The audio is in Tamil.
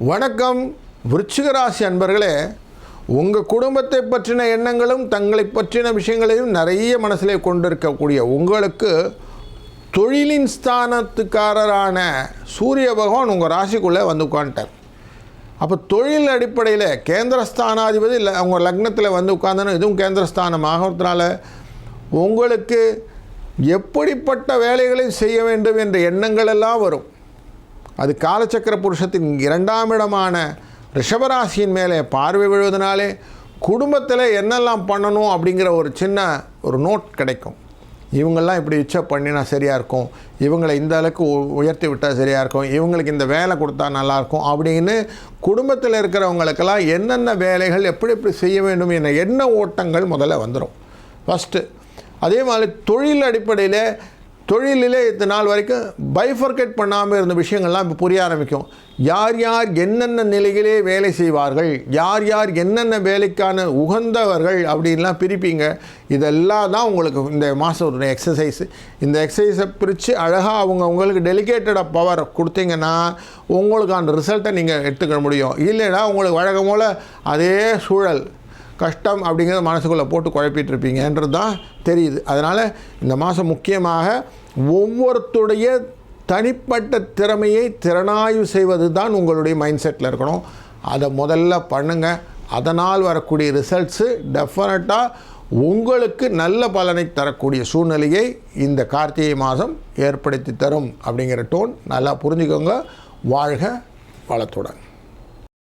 வணக்கம் விருச்சிகராசி அன்பர்களே. உங்கள் குடும்பத்தை பற்றின எண்ணங்களும் தங்களை பற்றின விஷயங்களையும் நிறைய மனசிலே கொண்டிருக்கக்கூடிய உங்களுக்கு தொழிலின் ஸ்தானத்துக்காரரான சூரிய பகவான் உங்கள் ராசிக்குள்ளே வந்து உட்காந்துட்டார் அப்போ தொழில் அடிப்படையில் கேந்திரஸ்தானாதிபதி இல்லை அவங்க லக்னத்தில் வந்து உட்காந்தனும் இதுவும் கேந்திரஸ்தானம் ஆகிறதுனால உங்களுக்கு எப்படிப்பட்ட வேலைகளை செய்ய வேண்டும் என்ற எண்ணங்கள் எல்லாம் வரும். அது காலச்சக்கர புருஷத்தின் இரண்டாம் இடமான ரிஷபராசியின் மேலே பார்வை விழுவதனாலே குடும்பத்தில் என்னெல்லாம் பண்ணணும் அப்படிங்கிற ஒரு சின்ன ஒரு நோட் கிடைக்கும். இவங்கெல்லாம் இப்படி உச்ச பண்ணினா சரியாக இருக்கும். இவங்களை இந்த அளவுக்கு உ- உயர்த்தி விட்டால் சரியாக இருக்கும். இவங்களுக்கு இந்த வேலை கொடுத்தா நல்லாயிருக்கும் அப்படின்னு குடும்பத்தில் இருக்கிறவங்களுக்கெல்லாம் என்னென்ன வேலைகள் எப்படி எப்படி செய்ய வேண்டும் என எண்ண ஓட்டங்கள் முதல்ல வந்துடும் ஃபஸ்ட்டு அதே மாதிரி தொழில் அடிப்படையில் தொழிலிலே இத்தனை நாள் வரைக்கும் பைஃபர்கேட் பண்ணாமல் இருந்த விஷயங்கள்லாம் இப்போ புரிய ஆரம்பிக்கும். யார் யார் என்னென்ன நிலையிலே வேலை செய்வார்கள்? யார் யார் என்னென்ன வேலைக்கான உகந்தவர்கள் அப்படின்லாம் பிரிப்பீங்க. இதெல்லாம் தான் உங்களுக்கு இந்த மாதம் ஒரு எக்ஸசைஸ் இந்த எக்ஸசைஸை பிரித்து அழகாக அவங்க உங்களுக்கு டெலிகேட்டடாக பவர் கொடுத்தீங்கன்னா உங்களுக்கான ரிசல்ட்டை நீங்கள் எடுத்துக்க முடியும். இல்லைன்னா உங்களுக்கு வழக்கம் போல் அதே சூழல். கஷ்டம் அப்படிங்கிறத மனசுக்குள்ளே போட்டு குழப்பிட்டுருப்பீங்கன்றது தான் தெரியுது. அதனால் இந்த மாதம் முக்கியமாக ஒவ்வொருத்தருடைய தனிப்பட்ட திறமையை திறனாய்வு செய்வது தான் உங்களுடைய மைண்ட் செட்டில் இருக்கணும். அதை முதல்ல பண்ணுங்கள் அதனால் வரக்கூடிய ரிசல்ட்ஸு டெஃபினட்டாக உங்களுக்கு நல்ல பலனை தரக்கூடிய சூழ்நிலையை இந்த கார்த்திகை மாதம் ஏற்படுத்தி தரும் அப்படிங்கிற டோன் நல்லா புரிஞ்சுக்கோங்க. வாழ்க வளத்துடன்.